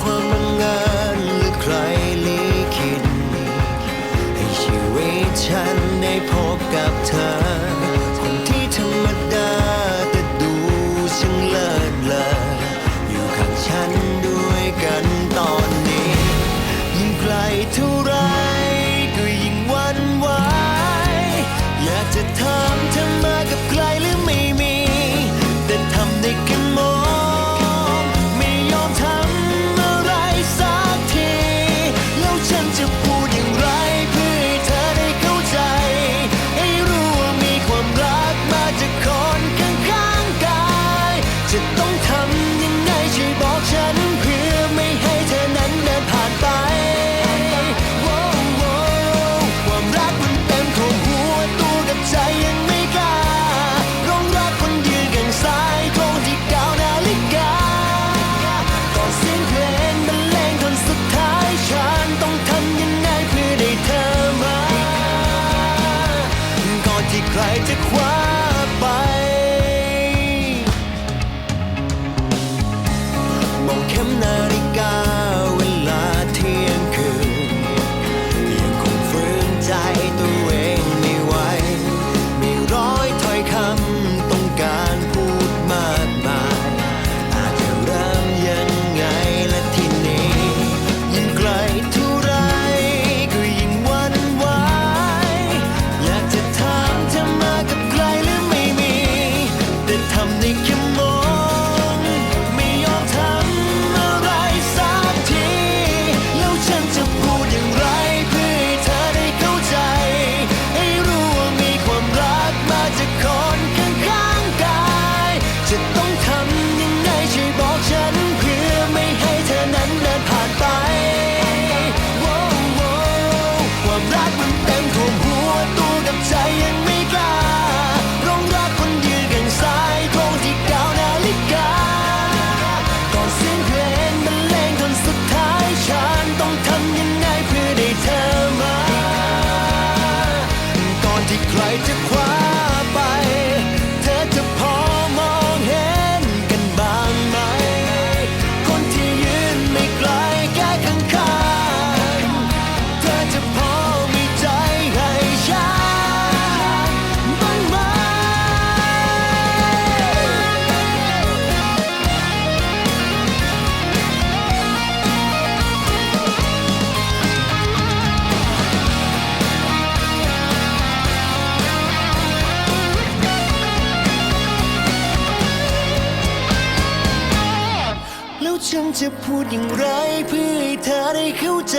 ความบังเอิญหรือใครลิขิตให้ชีวิตฉันได้พบกับเธอ ที่ใครจะคว้า quiet. จะพูดอย่างไรเพื่อให้เธอได้เข้าใจ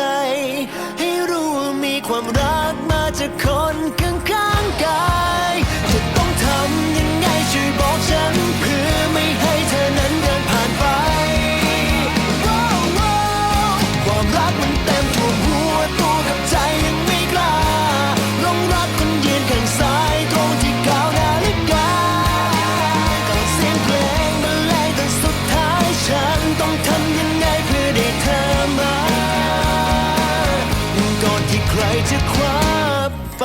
ให้รู้ว่ามีความรักมาจากคนข้างๆกาย ใครจะคว้าไป